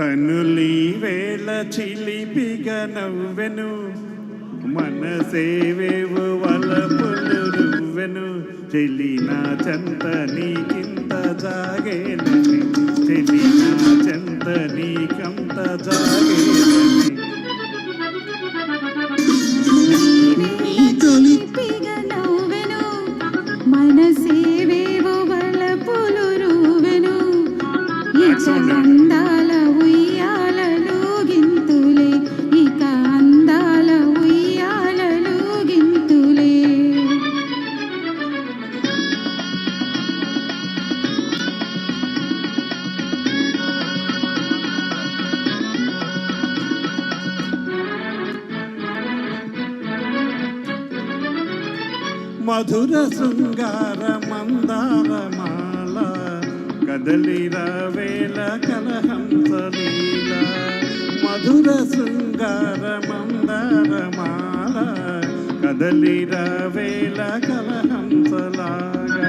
కనులి వేళ చిలిపిగా నవ్వెను. మనసేవేవు వలపులు నువ్వెను చెలి చంత నీకింత జాగేను. చెలి చంత నీకంత జాగేనని మధుర శృంగార మందారమాల కదలిరా వేల కలహంసలీల మధుర శృంగార మందారమాల కదలిరా వేల కలహంసలాగా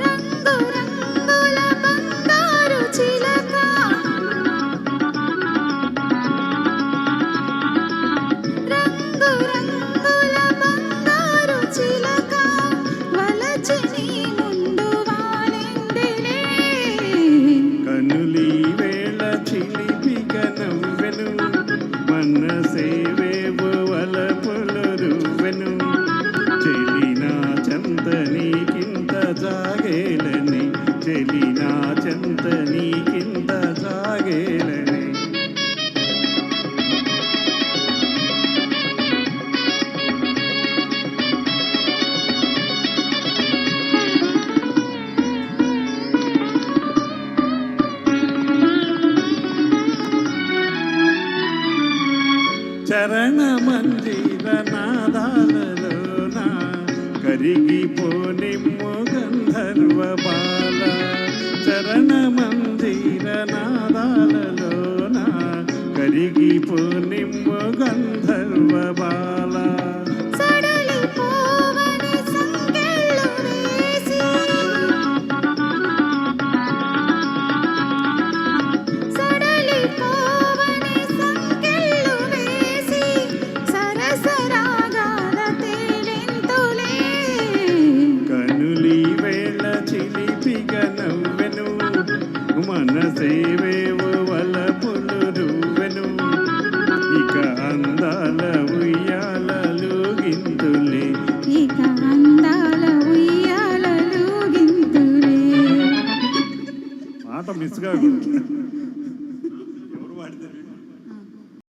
రంగు రంగుల బంగారు చిలక చెలినా చంత నీకింత జాగేలని చరణ మందిర నాదాలలోన కరిగిపోనిమ్ము కరిగిపోనిమ్ము గంధర్వ బాలా. మాట మిస్ పాడితే